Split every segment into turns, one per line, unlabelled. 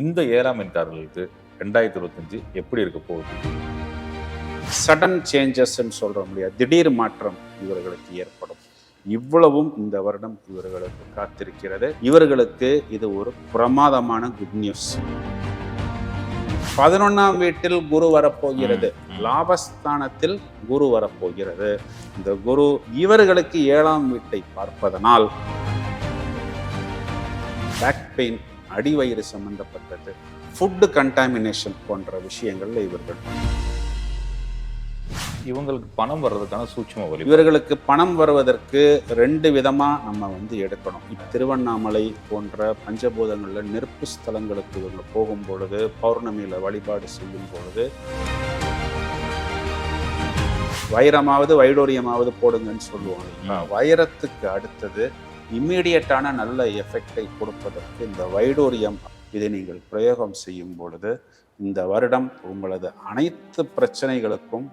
இந்த ஏழாம் எண்காரர்களுக்கு ரெண்டாயிரத்தி இருபத்தஞ்சு எப்படி இருக்க போகுது?
சடன் சேஞ்சஸ்ன்னு சொல்ற முடியாது திடீர் மாற்றம் இவர்களுக்கு ஏற்படும். இவ்வளவும் இந்த வருடம் இவர்களுக்கு காத்திருக்கிறது. இவர்களுக்கு இது ஒரு பிரமாதமான குட் நியூஸ் பதினொன்னாம் வீட்டில் குரு வரப்போகிறது. லாபஸ்தானத்தில் குரு வரப்போகிறது. இந்த குரு இவர்களுக்கு ஏழாம் வீட்டை பார்ப்பதனால் பேக் பெயின் அடிவயிறு சம்பந்தப்பட்டது. ஃபுட்டு கண்டாமினேஷன் போன்ற விஷயங்கள்ல இவர்கள்.
இவங்களுக்கு பணம் வர்றதுக்கான சூட்சும வழி.
இவர்களுக்கு பணம் வருவதற்கு ரெண்டு விதமா நம்ம வந்து எடுக்கணும். இப்ப திருவண்ணாமலை போன்ற பஞ்சபூதங்கள்ல நெருப்பு ஸ்தலங்களுக்கு இவங்க போகும் பொழுது பௌர்ணமியில வழிபாடு செய்யும் பொழுது வைரமாவது வைடூரியமாவது போடுங்கன்னு சொல்லுவாங்க? வைரத்துக்கு அடுத்தது இம்மீடியட்டான நல்ல எஃபெக்டை கொடுப்பதற்கு இந்த வைடூரியம் இதை நீங்கள் பிரயோகம் செய்யும் பொழுது இந்த வருடம் உங்களது அனைத்து பிரச்சனைகளுக்கும்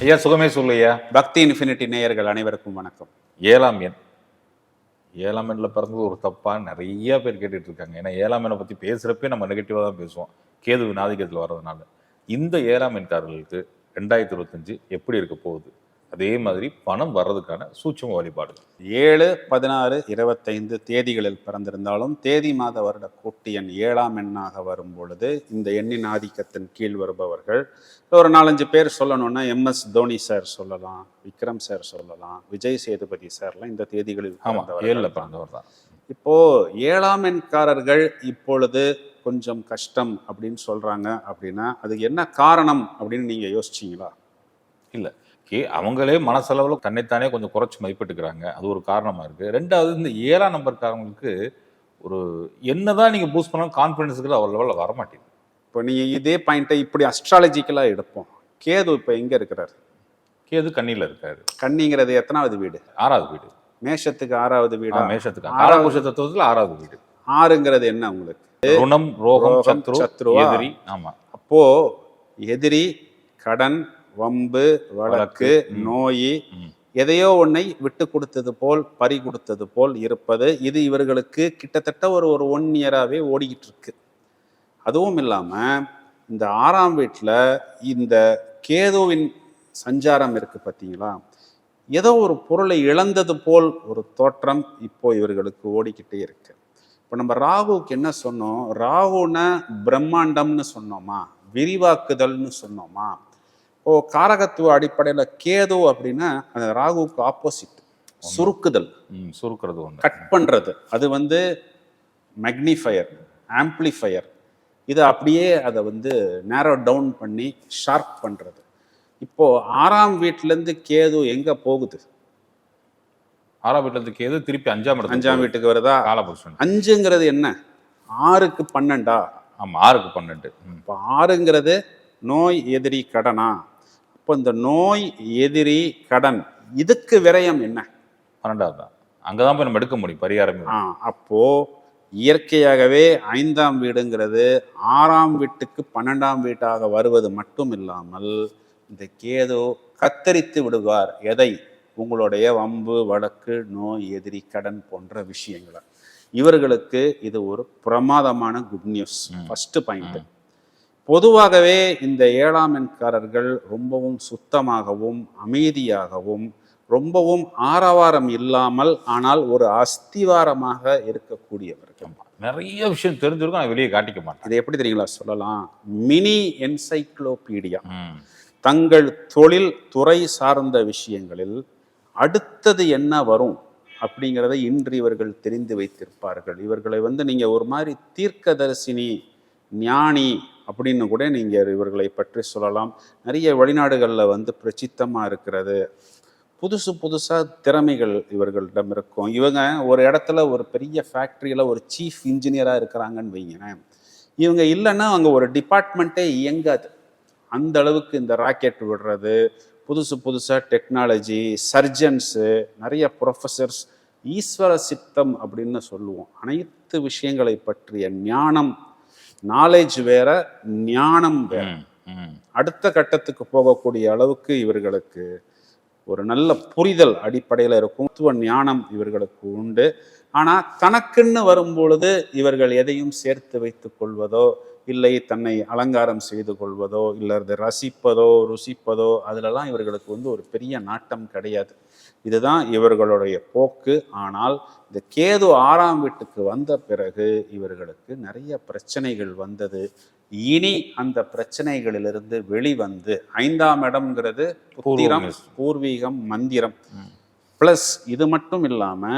ஐயா சுகமே சொல்லையா
பக்தி இன்ஃபினிட்டி நேயர்கள் அனைவருக்கும் வணக்கம்.
ஏழாம் எண். ஏழாம் எண்ணில் பிறந்தது ஒரு தப்பா நிறைய பேர் கேட்டுட்டு இருக்காங்க ஏன்னா ஏழாம் எண்ணை பத்தி பேசுறப்பே நம்ம நெகட்டிவா தான் பேசுவோம். கேது நாதிக்கத்தில் வர்றதுனால. இந்த ஏழாம் எண்காரர்களுக்கு ரெண்டாயிரத்தி இருபத்தஞ்சு எப்படி இருக்க போகுது? அதே மாதிரி பணம் வர்றதுக்கான சூட்சும வழிபாடு
ஏழு பதினாறு இருபத்தைந்து தேதிகளில் பிறந்திருந்தாலும் தேதி மாத வருட கூட்டு எண் ஏழாம் எண்ணாக வரும் பொழுது இந்த எண்ணின் ஆதிக்கத்தின் கீழ் வருபவர்கள் ஒரு நாலஞ்சு பேர் சொல்லணும்னா எம்எஸ் தோனி சார் சொல்லலாம் விக்ரம் சார் சொல்லலாம் விஜய் சேதுபதி சார்லாம் இந்த தேதிகளில்
ஆமா
பிறந்தவர்கள்
ஏழுல. பிறந்தவர் தான்.
இப்போ ஏழாம் எண்காரர்கள் இப்பொழுது கொஞ்சம் கஷ்டம் அப்படின்னு சொல்றாங்க அப்படின்னா அது என்ன காரணம் அப்படின்னு நீங்க யோசிச்சீங்களா?
இல்ல. கே அவங்களே மனசளவில் தன்னைத்தானே கொஞ்சம் குறைச்சி மதிப்பிட்டுக்கிறாங்க அது ஒரு காரணமா இருக்கு. ரெண்டாவது இந்த ஏழாம் நம்பர்காரங்களுக்கு ஒரு என்னதான் நீங்க பூஸ்ட் பண்ணாலும் கான்ஃபிடன்ஸுக்கு அவர் லெவலில் வர மாட்டேங்குது.
இப்போ நீங்க இதே பாயிண்ட்டை இப்படி அஸ்ட்ராலஜிக்கலா எடுப்போம். கேது இப்போ எங்க இருக்கிறார்?
கேது கண்ணியில இருக்காரு.
கன்னிங்கிறது எத்தனாவது வீடு?
ஆறாவது வீடு.
மேஷத்துக்கு ஆறாவது வீடா?
மேஷத்துக்கு
ஆறாவது-
தத்துவத்துல ஆறாவது வீடு.
ஆறுங்கிறது என்ன உங்களுக்கு?
ருணம் ரோகம் சத்ரு? எதிரி ஆமா
அப்போ எதிரி கடன் வம்பு வழக்கு. நோய். எதையோ ஒன்றை விட்டு கொடுத்தது போல் பறி கொடுத்தது போல் இருப்பது இது இவர்களுக்கு கிட்டத்தட்ட ஒரு ஒரு ஒன் இயராகவே ஓடிக்கிட்டு இருக்கு அதுவும் இல்லாம இந்த ஆறாம் வீட்டில் இந்த கேதுவின் சஞ்சாரம் இருக்கு பார்த்தீங்களா ஏதோ ஒரு பொருளை இழந்தது போல் ஒரு தோற்றம் இப்போ இவர்களுக்கு ஓடிக்கிட்டே இருக்கு இப்போ நம்ம ராகுவுக்கு என்ன சொன்னோம்? ராகுன பிரம்மாண்டம்னு சொன்னோமா? விரிவாக்குதல்னு சொன்னோமா? ஓ காரகத்துவ அடிப்படையில் கேது அப்படின்னா அந்த ராகுவுக்கு ஆப்போசிட் சுருக்குதல்.
சுருக்குறது
கட் பண்றது. அது வந்து மேக்னிஃபயர் ஆம்ப்ளிஃபயர் இது அப்படியே அதை வந்து நேரோ டவுன் பண்ணி ஷார்ப் பண்றது. இப்போ ஆறாம் வீட்டிலேருந்து கேது எங்க போகுது?
ஆறாம் வீட்டுல கேது திருப்பி அஞ்சாம் இடத்துக்கு
அஞ்சாம். வீட்டுக்கு வருதா?
காலபுருஷன்.
அஞ்சுங்கிறது என்ன? ஆறுக்கு பன்னெண்டா?
ஆமா ஆறுக்கு பன்னெண்டு.
இப்போ ஆறுங்கிறது நோய் எதிரி கடனா? அப்போ இந்த நோய் எதிரி கடன் இதுக்கு விரயம் என்ன?
பன்னெண்டாவது? தான் அங்கதான் போய் நம்ம எடுக்க முடியும் பரிகாரம்.
ஆ அப்போ இயற்கையாகவே ஐந்தாம் வீடுங்கிறது ஆறாம் வீட்டுக்கு பன்னெண்டாம் வீட்டாக வருவது மட்டும் இல்லாமல் இந்த கேது கத்தரித்து விடுவார். எதை? உங்களுடைய வம்பு வழக்கு நோய் எதிரி கடன் போன்ற விஷயங்களை. இவர்களுக்கு இது ஒரு பிரமாதமான குட் நியூஸ்
ம்.
ஃபர்ஸ்ட் பாயிண்ட் பொதுவாகவே இந்த ஏழாம் எண்காரர்கள் ரொம்பவும் சுத்தமாகவும் அமைதியாகவும் ரொம்பவும் ஆரவாரம் இல்லாமல் ஆனால் ஒரு அஸ்திவாரமாக இருக்கக்கூடியவர்கள்.
நிறைய விஷயம் தெரிஞ்சிருக்கும் நான் வெளியே காட்டிக்க மாட்டேன்
இதை எப்படி தெரியுங்களா? சொல்லலாம். Mini encyclopedia. தங்கள் தொழில் துறை சார்ந்த விஷயங்களில் அடுத்தது என்ன வரும் அப்படிங்கிறத இன்று இவர்கள் தெரிந்து வைத்திருப்பார்கள். இவர்களை வந்து நீங்கள் ஒரு மாதிரி தீர்க்கதரிசினி ஞானி அப்படின்னு கூட நீங்கள் இவர்களை பற்றி சொல்லலாம். நிறைய வெளிநாடுகளில் வந்து பிரசித்தமாக இருக்கிறது. புதுசு புதுசாக திறமைகள் இவர்களிடம் இருக்கும். இவங்க ஒரு இடத்துல ஒரு பெரிய ஃபேக்ட்ரியில் ஒரு சீஃப் இன்ஜினியராக இருக்கிறாங்கன்னு வைங்களேன் இவங்க இல்லைன்னா அங்கே ஒரு டிபார்ட்மெண்ட்டே இயங்காது. அந்த அளவுக்கு இந்த ராக்கெட் விடுறது புதுசு புதுசாக டெக்னாலஜி சர்ஜன்ஸு நிறைய ப்ரொஃபஸர்ஸ் ஈஸ்வர சித்தம் அப்படின்னு சொல்லுவோம். அனைத்து விஷயங்களை பற்றிய ஞானம் நாலேஜ் வேற ஞானம் வேற. அடுத்த கட்டத்துக்கு போகக்கூடிய அளவுக்கு இவர்களுக்கு ஒரு நல்ல புரிதல் அடிப்படையில் இருக்கும். தத்துவ ஞானம் இவர்களுக்கு உண்டு. ஆனால் தனக்குன்னு வரும்பொழுது இவர்கள் எதையும் சேர்த்து வைத்துக் கொள்வதோ இல்லை தன்னை அலங்காரம் செய்து கொள்வதோ இல்லை அதை ரசிப்பதோ ருசிப்பதோ அதிலெல்லாம் இவர்களுக்கு வந்து ஒரு பெரிய நாட்டம் கிடையாது. இதுதான் இவர்களுடைய போக்கு. ஆனால் இந்த கேது ஆறாம் வீட்டுக்கு வந்த பிறகு இவர்களுக்கு நிறைய பிரச்சனைகள் வந்தது. இனி அந்த பிரச்சனைகளிலிருந்து வெளிவந்து ஐந்தாம் இடம்ங்கிறது புத்திரம். பூர்வீகம். மந்திரம். பிளஸ் இது மட்டும் இல்லாம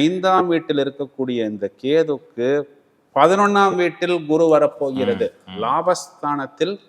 ஐந்தாம் வீட்டில் இருக்கக்கூடிய இந்த கேதுக்கு பதினொன்னாம் வீட்டில் குரு வரப்போகிறது. லாபஸ்தானத்தில்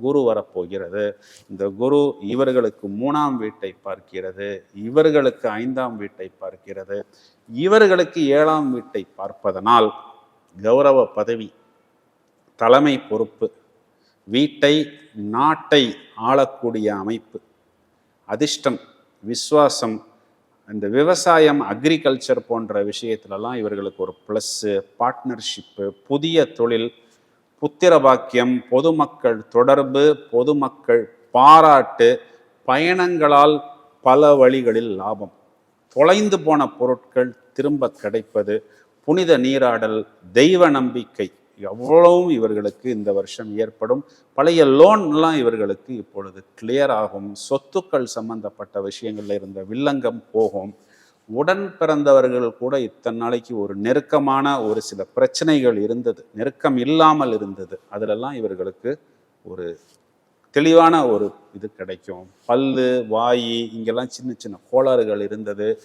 குரு வரப்போகிறது. இந்த குரு இவர்களுக்கு மூணாம் வீட்டை பார்க்கிறது. இவர்களுக்கு ஐந்தாம் வீட்டை பார்க்கிறது. இவர்களுக்கு ஏழாம் வீட்டை பார்ப்பதனால் கௌரவ பதவி தலைமை பொறுப்பு வீட்டை நாட்டை ஆளக்கூடிய அமைப்பு அதிர்ஷ்டம் விஸ்வாசம் இந்த விவசாயம் அக்ரிகல்ச்சர் போன்ற விஷயத்துலலாம் இவர்களுக்கு ஒரு ப்ளஸ்ஸு பார்ட்னர்ஷிப்பு புதிய தொழில் புத்திர பாக்கியம் பொதுமக்கள் தொடர்பு பொதுமக்கள் பாராட்டு பயணங்களால் பல வழிகளில் லாபம். தொலைந்து போன பொருட்கள் திரும்ப கிடைப்பது புனித நீராடல் தெய்வ நம்பிக்கை. எவ்வளவும் இவர்களுக்கு இந்த வருஷம் ஏற்படும். பழைய லோன்லாம் இவர்களுக்கு இப்பொழுது கிளியர் ஆகும். சொத்துக்கள் சம்பந்தப்பட்ட விஷயங்களில் இருந்த வில்லங்கம் போகும். உடன் பிறந்தவர்கள் கூட இத்தனை நாளைக்கு ஒரு நெருக்கமான ஒரு சில பிரச்சனைகள் இருந்தது. நெருக்கம் இல்லாமல் இருந்தது. அதிலெல்லாம் இவர்களுக்கு ஒரு தெளிவான ஒரு இது கிடைக்கும். பல்லு வாயி இங்கெல்லாம் சின்ன சின்ன கோளாறுகள் இருந்தது.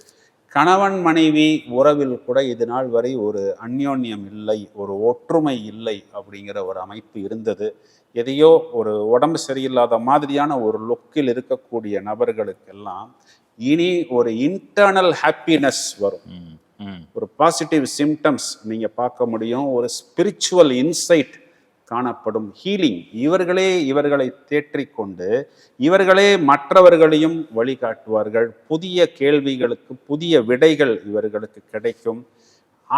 கணவன் மனைவி உறவில் கூட இது நாள் வரை ஒரு அந்யோன்யம் இல்லை ஒரு ஒற்றுமை இல்லை அப்படிங்கிற ஒரு அமைப்பு இருந்தது எதையோ ஒரு உடம்பு சரியில்லாத மாதிரியான ஒரு லுக்கில் இருக்கக்கூடிய நபர்களுக்கெல்லாம் இனி ஒரு இன்டர்னல் ஹாப்பினஸ் வரும். ஒரு பாசிட்டிவ் சிம்டம்ஸ் நீங்க பார்க்க முடியும் ஒரு ஸ்பிரிச்சுவல் இன்சைட் காணப்படும் ஹீலிங் இவர்களே இவர்களை தேற்றிக்கொண்டு இவர்களே மற்றவர்களையும் வழிகாட்டுவார்கள். புதிய கேள்விகளுக்கு புதிய விடைகள் இவர்களுக்கு கிடைக்கும்.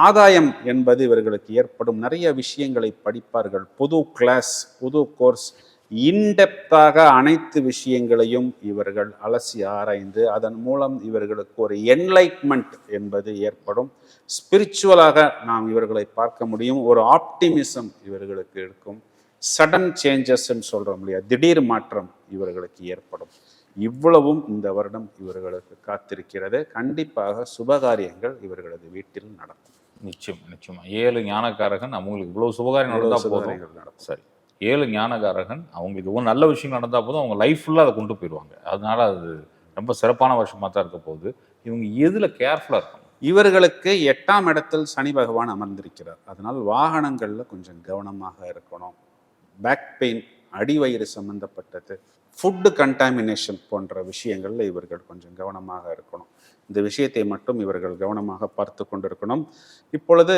ஆதாயம் என்பது இவர்களுக்கு ஏற்படும். நிறைய விஷயங்களை படிப்பார்கள். புது கிளாஸ் புது கோர்ஸ் இன்டெப்தாக அனைத்து விஷயங்களையும் இவர்கள் அலசி ஆராய்ந்து அதன் மூலம் இவர்களுக்கு ஒரு என்லைட்மெண்ட் என்பது ஏற்படும். ஸ்பிரிச்சுவலாக நாம் இவர்களை பார்க்க முடியும். ஒரு ஆப்டிமிசம் இவர்களுக்கு இருக்கும். சடன் சேஞ்சஸ்ன்னு சொல்றோம் இல்லையா? திடீர் மாற்றம் இவர்களுக்கு ஏற்படும். இவ்வளவும் இந்த வருடம் இவர்களுக்கு காத்திருக்கிறது. கண்டிப்பாக சுபகாரியங்கள் இவர்களது வீட்டில் நடக்கும்.
நிச்சயம் நிச்சயமா. ஏழு ஞானக்காரகன் அவங்களுக்கு இவ்வளவு சுபகாரியம் நடந்தா போதும்.
சுபகாரியங்கள் நடக்கும்.
சரி. ஏழு ஞானகாரகன் அவங்களுக்கு ஒரு நல்ல விஷயம் நடந்தால் போதும் அவங்க லைஃப் ஃபுல்லாக அதை கொண்டு போயிடுவாங்க. அதனால அது ரொம்ப சிறப்பான வருஷமாக தான் இருக்க போகுது. இவங்க எதில் கேர்ஃபுல்லாக இருக்கும்
இவர்களுக்கு எட்டாம் இடத்தில் சனி பகவான் அமர்ந்திருக்கிறார். அதனால் வாகனங்களில் கொஞ்சம் கவனமாக இருக்கணும். பேக் பெயின் அடிவயிறு சம்பந்தப்பட்டது ஃபுட்டு கண்டாமினேஷன் போன்ற விஷயங்களில் இவர்கள் கொஞ்சம் கவனமாக இருக்கணும். இந்த விஷயத்தை மட்டும் இவர்கள் கவனமாக பார்த்து கொண்டிருக்கணும். இப்பொழுது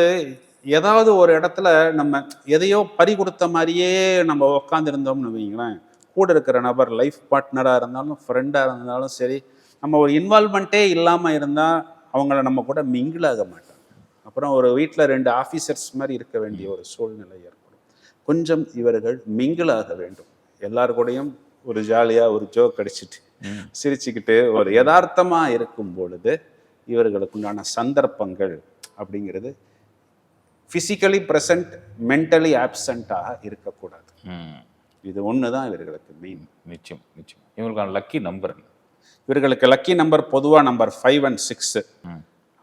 ஏதாவது ஒரு இடத்துல நம்ம எதையோ பறி கொடுத்த மாதிரியே நம்ம உக்காந்துருந்தோம்னு வைங்களேன் கூட இருக்கிற நபர் லைஃப் பார்ட்னராக இருந்தாலும் ஃப்ரெண்டாக இருந்தாலும் சரி நம்ம ஒரு இன்வால்மெண்ட்டே இல்லாமல் இருந்தால் அவங்கள நம்ம கூட மிங்கிள் ஆக மாட்டாங்க அப்புறம் ஒரு வீட்டில் ரெண்டு ஆஃபீஸர்ஸ் மாதிரி இருக்க வேண்டிய ஒரு சூழ்நிலை ஏற்படும். கொஞ்சம் இவர்கள் மிங்கிள் ஆக வேண்டும். எல்லார் கூடயும் ஒரு ஜாலியாக ஒரு ஜோக் அடிச்சிட்டு சிரிச்சுக்கிட்டு ஒரு யதார்த்தமா இருக்கும் பொழுது இவர்களுக்கு உண்டான சந்தர்ப்பங்கள் அப்படிங்கிறது ஃபிசிக்கலி ப்ரெசன்ட் மென்டலி ஆப்சண்ட்டாக இருக்கக்கூடாது. இது ஒன்று தான் இவர்களுக்கு மெயின்
நிச்சயம் நிச்சயம். இவங்களுக்கான லக்கி நம்பர்
இவர்களுக்கு லக்கி நம்பர் பொதுவாக நம்பர் ஃபைவ் அண்ட் சிக்ஸு.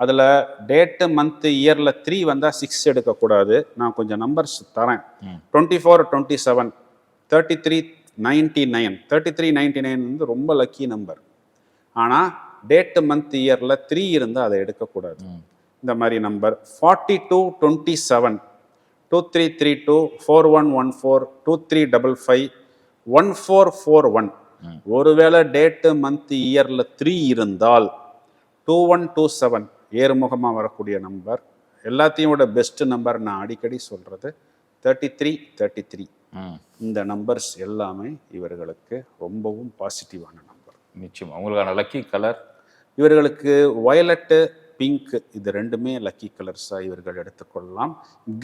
அதில் டேட்டு மந்த்து இயரில் த்ரீ வந்தால் சிக்ஸ் எடுக்கக்கூடாது. நான் கொஞ்சம் நம்பர்ஸ் தரேன். Twenty four twenty seven thirty three ninety nine thirty three ninety nine வந்து ரொம்ப லக்கி நம்பர் ஆனால் டேட்டு மந்த் இயரில் த்ரீ இருந்தால் அதை எடுக்கக்கூடாது. இந்த மாதிரி number forty two twenty seven two three three two four one one four two three double five one four four one. ஒருவேளை டேட்டு மந்த் இயரில் த்ரீ இருந்தால் டூ ஒன் டூ செவன் ஏறுமுகமாக வரக்கூடிய நம்பர் எல்லாத்தையும் விட பெஸ்ட் நம்பர் நான் அடிக்கடி சொல்கிறது தேர்ட்டி த்ரீ தேர்ட்டி த்ரீ. இந்த நம்பர்ஸ் எல்லாமே இவர்களுக்கு ரொம்பவும் பாசிட்டிவான நம்பர்
நிச்சயம். அவங்களுக்கான லக்கி கலர்
இவர்களுக்கு வயலட்டு பிங்க் இது ரெண்டுமே லக்கி கலர்ஸாக இவர்கள் எடுத்துக்கொள்ளலாம்.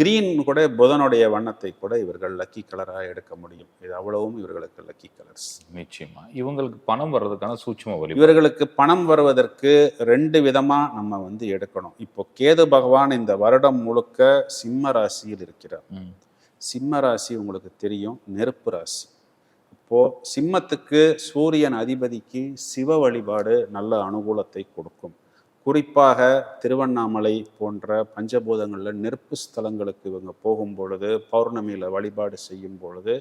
கிரீன் கூட புதனுடைய வண்ணத்தை கூட இவர்கள் லக்கி கலராக எடுக்க முடியும். இது அவ்வளவும் இவர்களுக்கு லக்கி கலர்ஸ்.
நிச்சயமா. இவங்களுக்கு பணம் வர்றதுக்கான சூட்சும வழி.
இவர்களுக்கு பணம் வருவதற்கு ரெண்டு விதமா நம்ம வந்து எடுக்கணும். இப்போ கேது பகவான் இந்த வருடம் முழுக்க சிம்ம ராசியில் இருக்கிறார். சிம்ம ராசி உங்களுக்கு தெரியும். நெருப்பு ராசி. இப்போ சிம்மத்துக்கு சூரியன் அதிபதிக்கு சிவ வழிபாடு நல்ல அனுகூலத்தை கொடுக்கும். குறிப்பாக திருவண்ணாமலை போன்ற பஞ்சபூதங்களில் நெருப்பு ஸ்தலங்களுக்கு இவங்க போகும் பொழுது பௌர்ணமியில் வழிபாடு செய்யும் பொழுது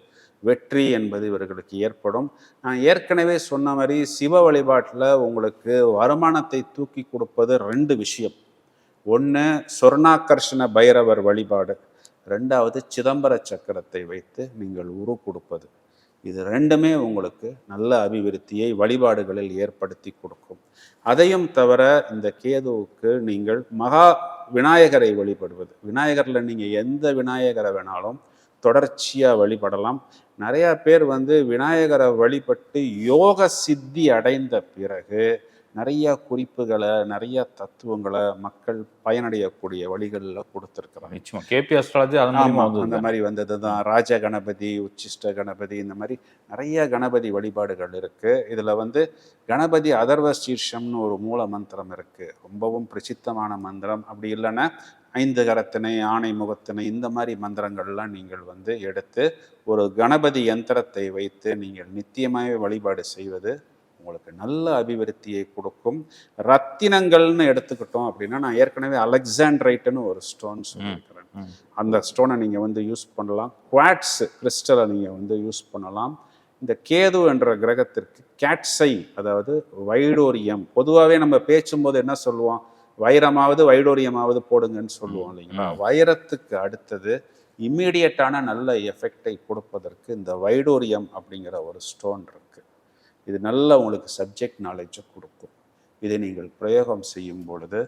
வெற்றி என்பது இவர்களுக்கு ஏற்படும். நான் ஏற்கனவே சொன்ன மாதிரி சிவ வழிபாட்டில் உங்களுக்கு வருமானத்தை தூக்கி கொடுப்பது ரெண்டு விஷயம். ஒன்று சொர்ணாகர்ஷண பைரவர் வழிபாடு. ரெண்டாவது சிதம்பர சக்கரத்தை வைத்து நீங்கள் உரு கொடுப்பது. இது ரெண்டுமே உங்களுக்கு நல்ல அபிவிருத்தியை வழிபாடுகளில் ஏற்படுத்தி கொடுக்கும். அதையும் தவிர இந்த கேதுவுக்கு நீங்கள் மகா விநாயகரை வழிபடுவது. விநாயகரில் நீங்கள் எந்த விநாயகரை வேணாலும் தொடர்ச்சியாக வழிபடலாம். நிறையா பேர் வந்து விநாயகரை வழிபட்டு யோக சித்தி அடைந்த பிறகு நிறைய குறிப்புகளை நிறைய தத்துவங்களை மக்கள் பயனடையக்கூடிய வழிகளில் கொடுத்துருக்குறாங்க.
நிச்சயமா. கேபி அஸ்ட்ராலஜி அதன் மூலியமா
ஆமா,
வந்தது.
அந்த மாதிரி வந்தது தான் ராஜ கணபதி உச்சிஷ்ட கணபதி இந்த மாதிரி நிறைய கணபதி வழிபாடுகள் இருக்கு. இதுல வந்து கணபதி அதர்வ சீர்ஷம்னு ஒரு மூல மந்திரம் இருக்கு. ரொம்பவும் பிரசித்தமான மந்திரம். அப்படி இல்லைன்னா ஐந்து கரத்தினை ஆணை முகத்தினை இந்த மாதிரி மந்திரங்கள்லாம் நீங்கள் வந்து எடுத்து ஒரு கணபதி யந்திரத்தை வைத்து நீங்கள் நித்தியமாகவே வழிபாடு செய்வது உங்களுக்கு நல்ல அபிவிருத்தியை கொடுக்கும். ரத்தினங்கள்னு எடுத்துக்கிட்டோம் அப்படின்னா நான் ஏற்கனவே அலெக்சாண்ட்ரைட்னு ஒரு ஸ்டோன் சொல்லியிருக்கிறேன். அந்த ஸ்டோனை நீங்கள் வந்து யூஸ் பண்ணலாம். குவாட்ஸ் கிறிஸ்டலை நீங்கள் வந்து யூஸ் பண்ணலாம். இந்த கேது என்ற கிரகத்திற்கு கேட்ஸை அதாவது வைடோரியம். பொதுவாகவே நம்ம பேசும்போது என்ன சொல்லுவோம்? வைரமாவது வைடோரியமாவது போடுங்கன்னு சொல்லுவோம் இல்லைங்களா? வைரத்துக்கு அடுத்தது இம்மீடியட்டான நல்ல எஃபெக்டை கொடுப்பதற்கு இந்த வைடோரியம் அப்படிங்கிற ஒரு ஸ்டோன் இருக்கு. இது நல்ல உங்களுக்கு சப்ஜெக்ட் நாலேஜை கொடுக்கும். இதை நீங்கள் பிரயோகம் செய்யும் பொழுது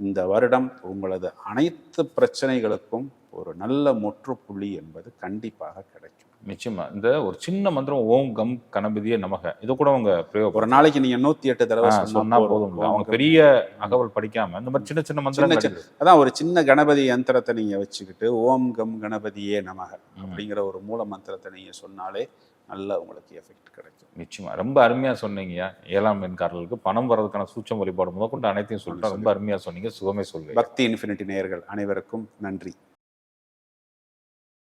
இந்த வருடம் உங்களது அனைத்து பிரச்சனைகளுக்கும் ஒரு நல்ல முற்றுப்புள்ளி என்பது கண்டிப்பாக கிடைக்கும்.
நிச்சயமா. இந்த ஒரு சின்ன மந்திரம் ஓம் கம் கணபதியே நமக. இதை கூட அவங்க பிரயோகம்
ஒரு நாளைக்கு நீங்க நூத்தி எட்டு தடவை சொன்னா போதும்.
அவங்க பெரிய அகவல் படிக்காம இந்த மாதிரி சின்ன சின்ன
சின்ன அதான் ஒரு சின்ன கணபதி யந்திரத்தை நீங்க வச்சுக்கிட்டு ஓம் கம் கணபதியே நமக அப்படிங்கிற ஒரு மூல மந்திரத்தை நீங்க சொன்னாலே நல்ல உங்களுக்கு எஃபெக்ட் கிடைக்கும்.
நிச்சயமா. ரொம்ப அருமையா சொன்னீங்க ஏழாம் எண்காரர்களுக்கு பணம் வர்றதுக்கான சூட்சம் வழிபாடு முதற்கொண்டு அனைத்தையும் சொல்லிட்டு ரொம்ப அருமையா சொன்னீங்க. சுகமே சொல்லுங்க.
பக்தி இன்ஃபினிட்டி நேயர்கள் அனைவருக்கும் நன்றி.